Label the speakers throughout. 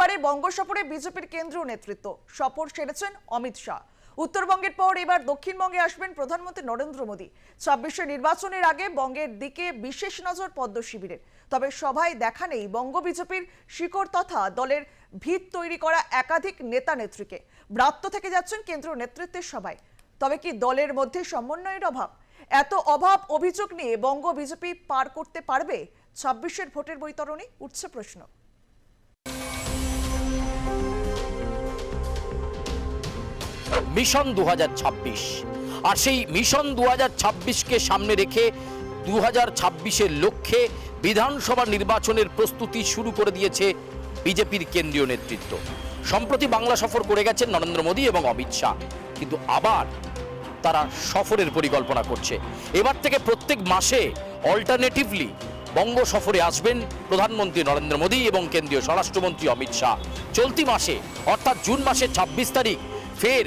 Speaker 1: বাড়ি বঙ্গ সফরে বিজেপির কেন্দ্রীয় নেতৃত্ব। সফর সেরেছেন অমিত শাহ। উত্তরবঙ্গের পর এবার দক্ষিণবঙ্গে আসবেন প্রধানমন্ত্রী নরেন্দ্র মোদী। ছাব্বিশে নির্বাচনের আগে বঙ্গের দিকে বিশেষ নজর পদ্ম শিবিরের। তবে সভায় দেখা নেই বঙ্গ বিজেপির শিকড় তথা দলের ভিত তৈরি করা একাধিক নেতা নেত্রীকে। ব্রাত্য থেকে যাচ্ছেন কেন্দ্রীয় নেতৃত্বের সভায়। তবে কি দলের মধ্যে সমন্বয়ের অভাব? এত অভাব অভিযোগ নিয়ে বঙ্গ বিজেপি পার করতে পারবে? ছাব্বিশের ভোটের বৈতরণী, উঠছে প্রশ্ন।
Speaker 2: মিশন দু হাজার ছাব্বিশ। আর সেই মিশন দু কে সামনে রেখে দু হাজার লক্ষ্যে বিধানসভা নির্বাচনের প্রস্তুতি শুরু করে দিয়েছে বিজেপির কেন্দ্রীয় নেতৃত্ব। সম্প্রতি বাংলা সফর করে গেছেন নরেন্দ্র মোদী এবং অমিত শাহ। কিন্তু আবার তারা সফরের পরিকল্পনা করছে। এবার থেকে প্রত্যেক মাসে অল্টারনেটিভলি বঙ্গ সফরে আসবেন প্রধানমন্ত্রী নরেন্দ্র মোদী এবং কেন্দ্রীয় স্বরাষ্ট্রমন্ত্রী অমিত শাহ। চলতি মাসে, অর্থাৎ জুন মাসের ছাব্বিশ তারিখ ফের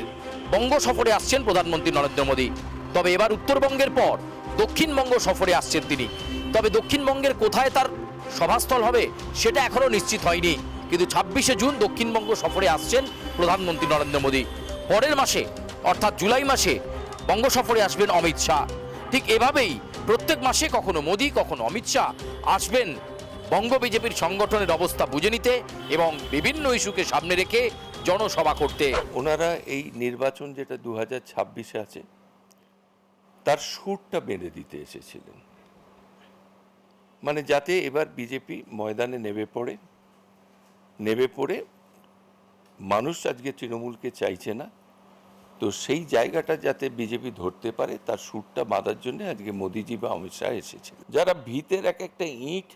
Speaker 2: বঙ্গ সফরে আসছেন প্রধানমন্ত্রী নরেন্দ্র মোদী। তবে এবার উত্তরবঙ্গের পর দক্ষিণবঙ্গ সফরে আসছেন তিনি। তবে দক্ষিণবঙ্গের কোথায় তার সভাস্থল হবে সেটা এখনও নিশ্চিত হয়নি। কিন্তু ছাব্বিশে জুন দক্ষিণবঙ্গ সফরে আসছেন প্রধানমন্ত্রী নরেন্দ্র মোদী। পরের মাসে, অর্থাৎ জুলাই মাসে বঙ্গ সফরে আসবেন অমিত শাহ। ঠিক এভাবেই প্রত্যেক মাসে কখনো মোদী, কখনো অমিত শাহ আসবেন বঙ্গ বিজেপির সংগঠনের অবস্থা বুঝে নিতে এবং বিভিন্ন ইস্যুকে সামনে রেখে জনসভা করতে।
Speaker 3: ওনারা এই নির্বাচন যেটা দু হাজার ছাব্বিশে আছে, তার সুরটা বেঁধে দিতে এসেছিলেন। মানে যাতে এবার বিজেপি ময়দানে নেমে পড়ে নেমে পড়ে মানুষ আজকে তৃণমূলকে চাইছে না, তো সেই জায়গাটা যাতে বিজেপি ধরতে পারে, তার সুরটা বাঁধার জন্য আজকে মোদিজি বা অমিত শাহ এসেছিল যারা ভিতের এক একটা ইট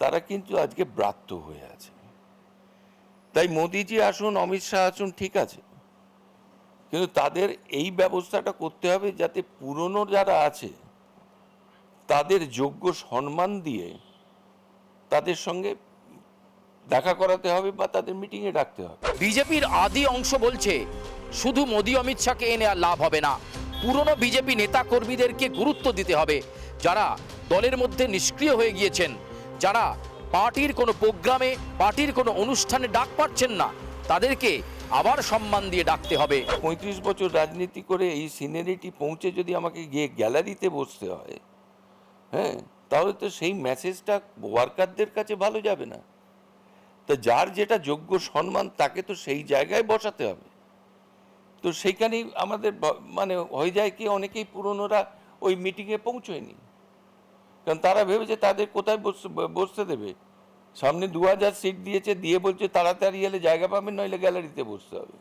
Speaker 3: তারা কিন্তু আজকে ব্রাত্য হয়ে আছে। তাই মোদিজি আসুন, অমিত শাহ আসুন, ঠিক আছে। কিন্তু তাদের এই ব্যবস্থাটা করতে হবে যাতে পুরনো যারা আছে, তাদের যোগ্য সম্মান দিয়ে তাদের সঙ্গে দেখা করাতে হবে বা তাদের মিটিংয়ে ডাকতে হবে।
Speaker 2: বিজেপির আদি অংশ বলছে, শুধু মোদী, অমিত শাহকে এনে আর লাভ হবে না। পুরনো বিজেপি নেতা কর্মীদেরকে গুরুত্ব দিতে হবে, যারা দলের মধ্যে নিষ্ক্রিয় হয়ে গিয়েছেন। যারা পার্টির কোনো প্রোগ্রামে, পার্টির কোনো অনুষ্ঠানে ডাক পাচ্ছেন না, তাদেরকে আবার সম্মান দিয়ে ডাকতে হবে।
Speaker 3: পঁয়ত্রিশ বছর রাজনীতি করে এই সিনারিটি পৌঁছে যদি আমাকে গিয়ে গ্যালারিতে বসতে হয় হ্যাঁ তাহলে তো সেই মেসেজটা ওয়ার্কারদের কাছে ভালো যাবে না। তা যার যেটা যোগ্য সম্মান, তাকে তো সেই জায়গায় বসাতে হবে। তো সেইখানেই আমাদের মানে হয়ে যায় কি, অনেকেই পুরনোরা ওই মিটিংয়ে পৌঁছয়নি। কারণ তারা ভেবেছে তাদের কোথায় বসতে দেবে। সামনে দু হাজার সিট দিয়েছে, দিয়ে বলছে তাড়াতাড়ি এলে জায়গা পাবেন নইলে গ্যালারিতে বসতে হবে।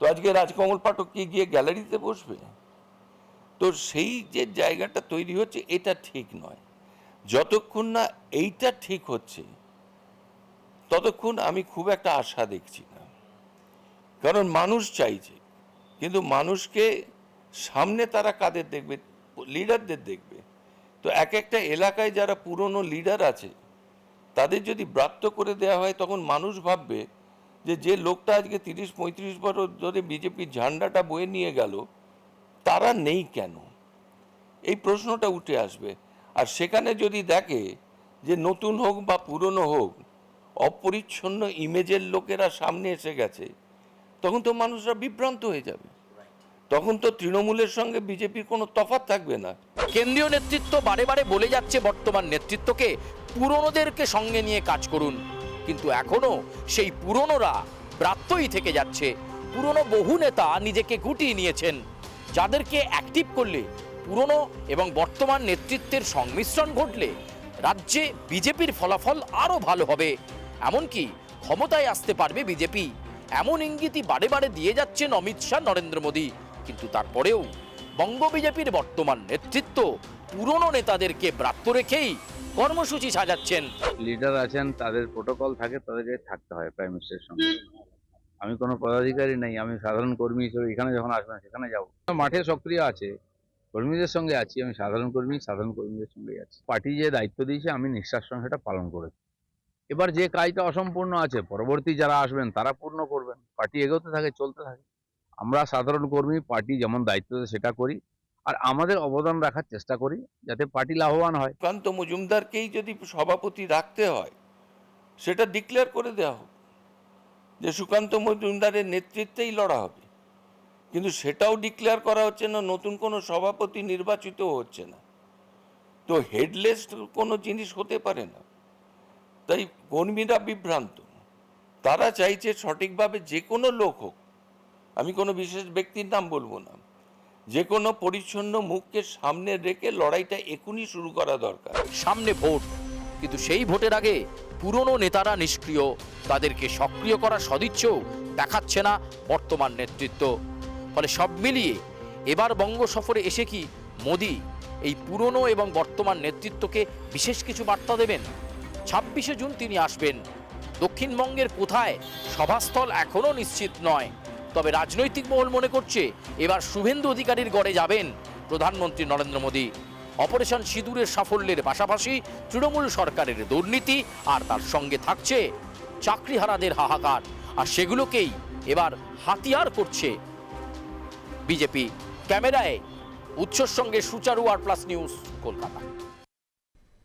Speaker 3: তো আজকে রাজকমল পাঠক কি গিয়ে গ্যালারিতে বসবে? তো সেই যে জায়গাটা তৈরি হচ্ছে, এটা ঠিক নয়। যতক্ষণ না এইটা ঠিক হচ্ছে, ততক্ষণ আমি খুব একটা আশা দেখছি না। কারণ মানুষ চাইছে, কিন্তু মানুষকে সামনে তারা কাদের দেখবে? লিডারদের দেখবে। তো এক একটা এলাকায় যারা পুরনো লিডার আছে, তাদের যদি ব্রাত্য করে দেওয়া হয়, তখন মানুষ ভাববে যে যে লোকটা আজকে তিরিশ, পঁয়ত্রিশ বছর ধরে বিজেপির ঝান্ডাটা বয়ে নিয়ে গেল, তারা নেই কেন? এই প্রশ্নটা উঠে আসবে। আর সেখানে যদি দেখে যে নতুন হোক বা পুরনো হোক, অপরিচ্ছন্ন ইমেজের লোকেরা সামনে এসে গেছে, তখন তো মানুষরা বিভ্রান্ত হয়ে যাবে। তখন তো তৃণমূলের সঙ্গে বিজেপির কোনো তফাৎ থাকবে না।
Speaker 2: কেন্দ্রীয় নেতৃত্ব বারে বারে বলে যাচ্ছে বর্তমান নেতৃত্বকে, পুরনোদেরকে সঙ্গে নিয়ে কাজ করুন। কিন্তু এখনও সেই পুরনোরা ব্রাত্যই থেকে যাচ্ছে। পুরনো বহু নেতা নিজেকে গুটিয়ে নিয়েছেন। যাদেরকে অ্যাক্টিভ করলে, পুরনো এবং বর্তমান নেতৃত্বের সংমিশ্রণ ঘটলে রাজ্যে বিজেপির ফলাফল আরও ভালো হবে। এমনকি ক্ষমতায় আসতে পারবে বিজেপি। এমন ইঙ্গিতই বারে বারে দিয়ে যাচ্ছেন অমিত শাহ, নরেন্দ্র মোদী। কিন্তু তারপরেও বঙ্গ বিজেপির বর্তমান নেতৃত্ব পুরনো নেতাদেরকে ব্রাত্য রেখেই কর্মসূচি সাজাচ্ছেন।
Speaker 4: লিডার আছেন তাদের প্রোটোকল থাকে তাদেরকে থাকতে হয় প্রাইম মিনিস্টারের সঙ্গে। আমি কোনো পদাধিকারী নেই আমি সাধারণ কর্মী হিসেবে এখানে যখন আসবেন সেখানে যাব। মাঠে সক্রিয় আছে কর্মীদের সঙ্গে আছি আমি সাধারণ কর্মী সাধারণ কর্মীদের সঙ্গে আছি। পার্টি যে দায়িত্ব দিয়েছে আমি নিষ্ঠার সঙ্গে সেটা পালন করেছি। এবার যে কাজটা অসম্পূর্ণ আছে পরবর্তী যারা আসবেন তারা পূর্ণ করবেন। পার্টি এগোতে থাকে চলতে থাকে। আমরা সাধারণ কর্মী, পার্টি যেমন দায়িত্ব দেয় সেটা করি। আর আমাদের অবদান রাখার চেষ্টা করি যাতে পার্টি লাভবান হয়।
Speaker 3: কান্ত মজুমদারকেই যদি সভাপতি রাখতে হয়, সেটা ডিক্লেয়ার করে দেওয়া হোক যে সুকান্ত মজুমদারের নেতৃত্বেই লড়া হবে। কিন্তু সেটাও ডিক্লেয়ার করা হচ্ছে না, নতুন কোনো সভাপতি নির্বাচিত হচ্ছে না। তো হেডলেস কোনো জিনিস হতে পারে না। তাই কর্মীরা বিভ্রান্ত। তারা চাইছে সঠিকভাবে যে কোনো লোক হোক আমি কোনো বিশেষ ব্যক্তির নাম বলব না। যে কোনো পরিচ্ছন্ন মুখকে সামনে রেখে লড়াইটা এখনই শুরু করা দরকার।
Speaker 2: সামনে ভোট, কিন্তু সেই ভোটের আগে পুরনো নেতারা নিষ্ক্রিয়, তাদেরকে সক্রিয় করার সদিচ্ছেও দেখাচ্ছে না বর্তমান নেতৃত্ব। ফলে সব মিলিয়ে এবার বঙ্গ সফরে এসে কি মোদি এই পুরনো এবং বর্তমান নেতৃত্বকে বিশেষ কিছু বার্তা দেবেন? ছাব্বিশে জুন তিনি আসবেন। দক্ষিণবঙ্গের কোথায় সভাস্থল এখনও নিশ্চিত নয়। তবে রাজনৈতিক মহল মনে করছে এবার শুভেন্দু অধিকারীর গড়ে যাবেন প্রধানমন্ত্রী নরেন্দ্র মোদী। অপারেশন সিঁদুরের সাফল্যের পাশাপাশি তৃণমূল সরকারের দুর্নীতি আর তার সঙ্গে থাকছে চাকরিহারাদের হাহাকার। আর সেগুলোকেই এবার হাতিয়ার করছে বিজেপি। ক্যামেরায় উৎসর সঙ্গে Sucharu R plus news Kolkata.